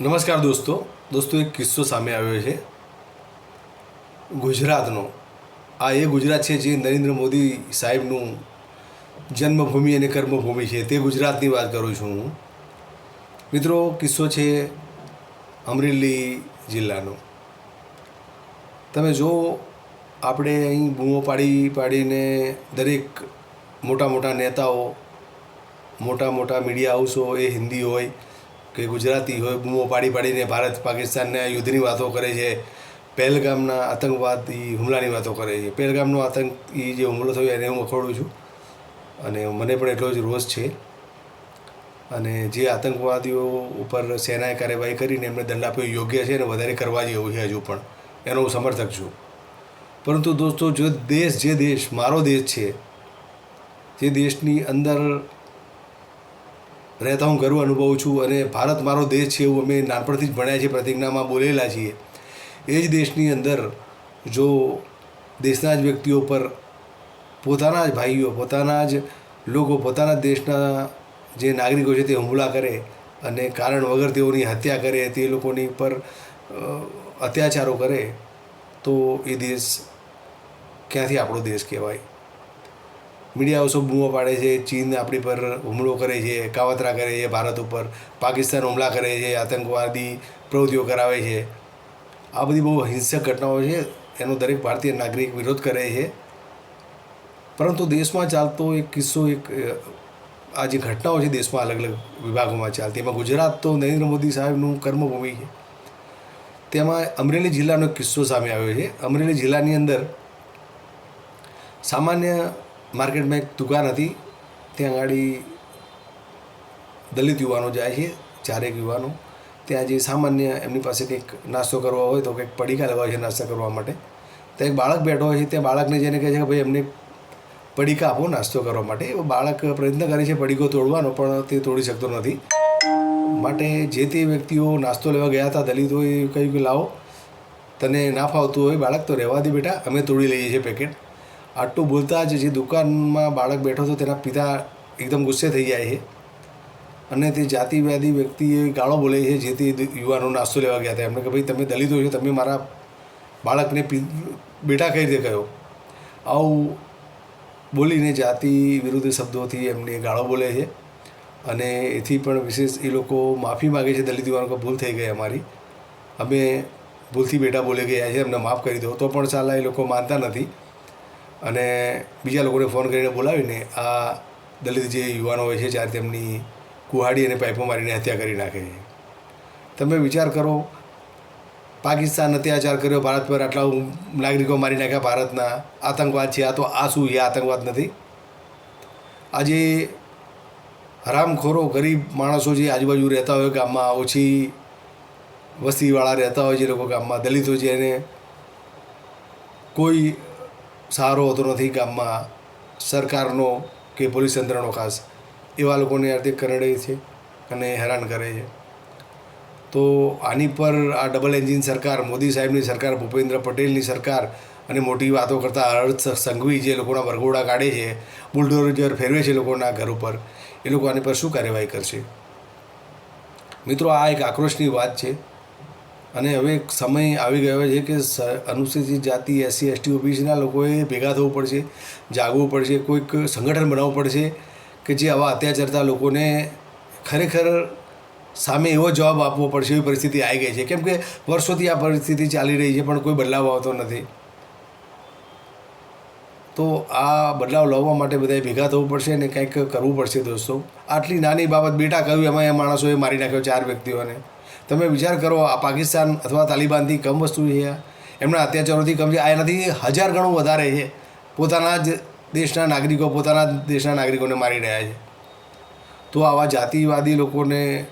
નમસ્કાર દોસ્તો. દોસ્તો, એક કિસ્સો સામે આવ્યો છે. ગુજરાતનો. આ એ ગુજરાત છે જે નરેન્દ્ર મોદી સાહેબનું જન્મભૂમિ અને કર્મભૂમિ છે. તે ગુજરાતની વાત કરું છું હું. મિત્રો, કિસ્સો છે અમરેલી જિલ્લાનો. તમે જો આપણે અહીં બૂમો પાડી પાડીને દરેક મોટા મોટા નેતાઓ, મોટા મોટા મીડિયા હાઉસો, એ હિન્દી હોય કે ગુજરાતી હોય, બૂમો પાડી પાડીને ભારત પાકિસ્તાનના યુદ્ધની વાતો કરે છે, પહેલગામના આતંકવાદી હુમલાની વાતો કરે છે. પહેલગામનો આતંકી જે હુમલો થયો એને હું વખોડું છું. અને મને પણ એટલો જ રોષ છે. અને જે આતંકવાદીઓ ઉપર સેનાએ કાર્યવાહી કરીને એમને દંડ આપ્યો યોગ્ય છે અને વધારે કરવા જેવું છે હજુ પણ. એનો હું સમર્થક છું. પરંતુ દોસ્તો, જો દેશ, જે દેશ, મારો દેશ છે, જે દેશની અંદર રહેતા હું ગર્વ અનુભવું છું અને ભારત મારો દેશ છે એવું અમે નાનપણથી જ ભણ્યા છીએ, પ્રતિજ્ઞામાં બોલેલા છીએ. એ જ દેશની અંદર જો દેશના જ વ્યક્તિઓ પર પોતાના જ ભાઈઓ, પોતાના જ લોકો, પોતાના દેશના જે નાગરિકો છે તે હુમલા કરે અને કારણ વગર તેઓની હત્યા કરે, તે લોકોની પર અત્યાચારો કરે, તો એ દેશ ક્યાંથી આપણો દેશ કહેવાય? મીડિયા હાઉસો બૂમો પાડે છે, ચીન આપણી પર હુમલો કરે છે, કાવતરા કરે છે, ભારત ઉપર, પાકિસ્તાન હુમલા કરે છે, આતંકવાદી પ્રવૃત્તિઓ કરાવે છે. આ બધી બહુ હિંસક ઘટનાઓ છે, એનો દરેક ભારતીય નાગરિક વિરોધ કરે છે. પરંતુ દેશમાં ચાલતો એક કિસ્સો, એક આ જે ઘટનાઓ છે દેશમાં અલગ અલગ વિભાગોમાં ચાલતી, એમાં ગુજરાત તો નરેન્દ્ર મોદી સાહેબનું કર્મભૂમિ છે. તેમાં અમરેલી જિલ્લાનો એક કિસ્સો સામે આવ્યો છે. અમરેલી જિલ્લાની અંદર સામાન્ય માર્કેટમાં એક દુકાન હતી. ત્યાં આગળ દલિત યુવાનો જાય છે, ચારેક યુવાનો. ત્યાં જે સામાન્ય એમની પાસે કંઈક નાસ્તો કરવો હોય તો કંઈક પડીકા લેવા છે નાસ્તા કરવા માટે. ત્યાં એક બાળક બેઠો હોય છે, ત્યાં બાળકને જેને કહે છે કે ભાઈ એમને પડીકા આપો નાસ્તો કરવા માટે. બાળક પ્રયત્ન કરે છે પડીકો તોડવાનો, પણ તે તોડી શકતો નથી. માટે જે તે વ્યક્તિઓ નાસ્તો લેવા ગયા હતા દલિતોએ કહ્યું કે લાવો, તને ના ફાવતું હોય, બાળક તો રહેવા દે બેટા, અમે તોડી લઈએ છીએ પેકેટ. આટલું બોલતા જ જે દુકાનમાં બાળક બેઠો હતો, તેના પિતા એકદમ ગુસ્સે થઈ જાય છે. અને તે જાતિવાદી વ્યક્તિએ ગાળો બોલે છે જેથી યુવાનો નાસ્તો લેવા ગયા હતા. એમને કે ભાઈ, તમે દલિતો છો, તમે મારા બાળકને બેટા કઈ રીતે કહ્યો? આવું બોલીને જાતિ વિરુદ્ધ શબ્દોથી એમને ગાળો બોલે છે. અને એથી પણ વિશેષ એ લોકો માફી માગે છે દલિત યુવાનો ભૂલ થઈ ગઈ અમારી. અમે ભૂલથી બેટા બોલી ગયા છે, અમને માફ કરી દો. તો પણ ચાલા એ લોકો માનતા નથી. અને બીજા લોકોને ફોન કરીને બોલાવીને આ દલિત જે યુવાનો હોય છે જ્યારે તેમની કુહાડી અને પાઇપો મારીને હત્યા કરી નાખે છે. તમે વિચાર કરો, પાકિસ્તાન અત્યાચાર કર્યો, ભારત પર આટલા નાગરિકો મારી નાખ્યા ભારતના, આતંકવાદ છે, આ તો આ શું એ આતંકવાદ નથી? આજે હરામખોરો, ગરીબ માણસો જે આજુબાજુ રહેતા હોય ગામમાં, ઓછી વસ્તીવાળા રહેતા હોય જે લોકો ગામમાં, દલિતો છે, એને કોઈ સહારો હોતો નથી ગામમાં સરકારનો કે પોલીસ તંત્રનો ખાસ, એવા લોકોને આર્થિક કરડે છે અને હેરાન કરે છે. તો આની પર આ ડબલ એન્જિન સરકાર, મોદી સાહેબની સરકાર, ભૂપેન્દ્ર પટેલની સરકાર અને મોટી વાતો કરતાં અર્થ સંઘવી જે લોકોના વરઘોડા કાઢે છે, બુલડોઝર ફેરવે છે લોકોના ઘર ઉપર, એ લોકો આની પર શું કાર્યવાહી કરશે? મિત્રો, આ એક આક્રોશની વાત છે. અને હવે સમય આવી ગયો છે કે અનુસૂચિત જાતિ, એસસી, એસટી, ઓબીસીના લોકોએ ભેગા થવું પડશે, જાગવું પડશે, કોઈક સંગઠન બનાવવું પડશે કે જે આવા અત્યાચારતા લોકોને ખરેખર સામે એવો જવાબ આપવો પડશે એવી પરિસ્થિતિ આવી ગઈ છે. કેમ કે વર્ષોથી આ પરિસ્થિતિ ચાલી રહી છે, પણ કોઈ બદલાવ આવતો નથી. તો આ બદલાવ લાવવા માટે બધાએ ભેગા થવું પડશે અને કંઈક કરવું પડશે દોસ્તો. આટલી નાની બાબત બેટા કહ્યું, એમાં એ માણસોએ મારી નાખ્યો ચાર વ્યક્તિઓને. તમે વિચાર કરો, આ પાકિસ્તાન અથવા તાલિબાનથી કમ વસ્તુ છે. એમના અત્યાચારોથી કમ છે. આ એનાથી હજાર ગણું વધારે છે. પોતાના જ દેશના નાગરિકો, પોતાના જ દેશના નાગરિકોને મારી રહ્યા છે. તો આવા જાતિવાદી લોકોને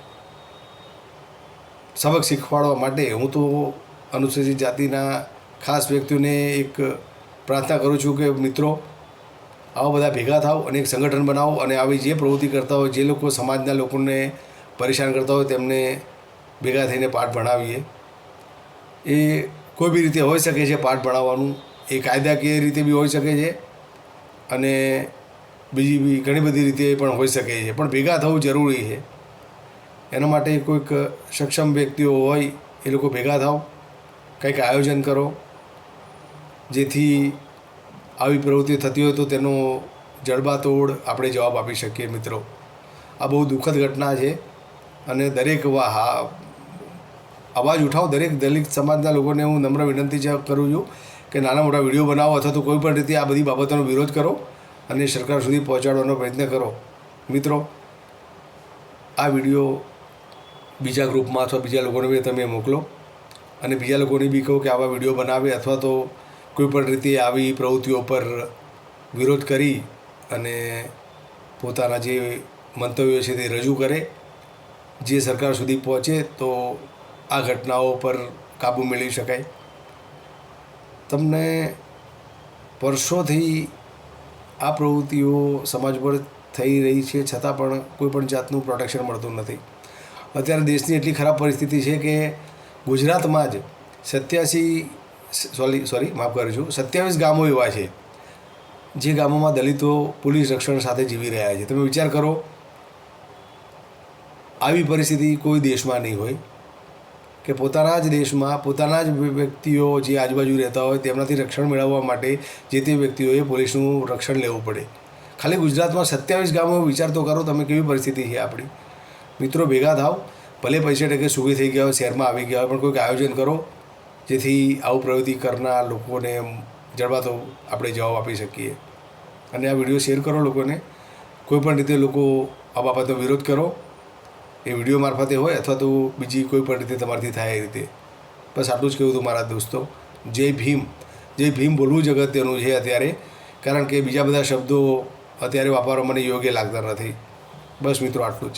સબક શીખવાડવા માટે હું તો અનુસૂચિત જાતિના ખાસ વ્યક્તિઓને એક પ્રાર્થના કરું છું કે, મિત્રો, આવા બધા ભેગા થાવ અને એક સંગઠન બનાવો અને આવી જે પ્રવૃત્તિ કરતા હોય, જે લોકો સમાજના લોકોને પરેશાન કરતા હોય, તેમને ભેગા થઈને પાઠ ભણાવીએ. એ કોઈ બી રીતે હોઈ શકે છે પાઠ ભણાવવાનું. એ કાયદાકીય રીતે બી હોઈ શકે છે અને બીજી બી ઘણી બધી રીતે પણ હોઈ શકે છે. પણ ભેગા થવું જરૂરી છે. એના માટે કોઈક સક્ષમ વ્યક્તિઓ હોય એ લોકો ભેગા થાવ, કંઈક આયોજન કરો. જેથી આવી પ્રવૃત્તિ થતી હોય તો તેનો જડબાતોડ આપણે જવાબ આપી શકીએ મિત્રો. આ બહુ દુઃખદ ઘટના છે અને દરેક હા અવાજ ઉઠાવો. દરેક દલિત સમાજના લોકોને હું નમ્ર વિનંતી કરું છું કે નાના મોટા વીડિયો બનાવો અથવા તો કોઈ પણ રીતે આ બધી બાબતોનો વિરોધ કરો અને સરકાર સુધી પહોંચાડવાનો પ્રયત્ન કરો. મિત્રો, આ વીડિયો બીજા ગ્રુપમાં અથવા બીજા લોકોને બી તમે મોકલો અને બીજા લોકોને બી કહો કે આવા વીડિયો બનાવે અથવા તો કોઈ પણ રીતે આવી પ્રવૃત્તિઓ પર વિરોધ કરી અને પોતાના જે મંતવ્યો છે તે રજૂ કરે. જે સરકાર સુધી પહોંચે તો આ ઘટનાઓ પર કાબૂ મેળવી શકાય. તમને વર્ષોથી આ પ્રવૃત્તિઓ સમાજ પર થઈ રહી છે, છતાં પણ કોઈ પણ જાતનું પ્રોટેક્શન મળતું નથી. અત્યારે દેશની એટલી ખરાબ પરિસ્થિતિ છે કે ગુજરાતમાં જ સત્યાસી સોરી સોરી, માફ કરજો સત્યાવીસ ગામો એવા છે, જે ગામોમાં દલિતો, પોલીસ રક્ષણ સાથે જીવી રહ્યા છે. તમે વિચાર કરો, આવી પરિસ્થિતિ કોઈ દેશમાં નહીં હોય. કે પોતાના જ દેશમાં પોતાના જ વ્યક્તિઓ જે આજુબાજુ રહેતા હોય તેમનાથી રક્ષણ મેળવવા માટે જે તે વ્યક્તિઓએ પોલીસનું રક્ષણ લેવું પડે. ખાલી ગુજરાતમાં સત્યાવીસ ગામો વિચાર તો કરો તમે કેવી પરિસ્થિતિ છે આપણી. મિત્રો ભેગા થાવ, ભલે પૈસે ટકે સુખી થઈ ગયા હોય, શહેરમાં આવી ગયા હોય, પણ કોઈક આયોજન કરો, જેથી આવું પ્રવૃત્તિ કરનાર લોકોને જડબાતો આપણે જવાબ આપી શકીએ. અને આ વીડિયો શેર કરો લોકોને. કોઈપણ રીતે લોકો આ બાબતનો વિરોધ કરો. એ વીડિયો મારફતે હોય અથવા તો બીજી કોઈ પણ રીતે તમારાથી થાય એ રીતે. બસ આટલું જ કહેવું હતું મારા દોસ્તો. જય ભીમ. જય ભીમ બોલવું જ અગત્યનું છે અત્યારે. કારણ કે બીજા બધા શબ્દો અત્યારે વાપરવા મને યોગ્ય લાગતા નથી. બસ મિત્રો, આટલું જ.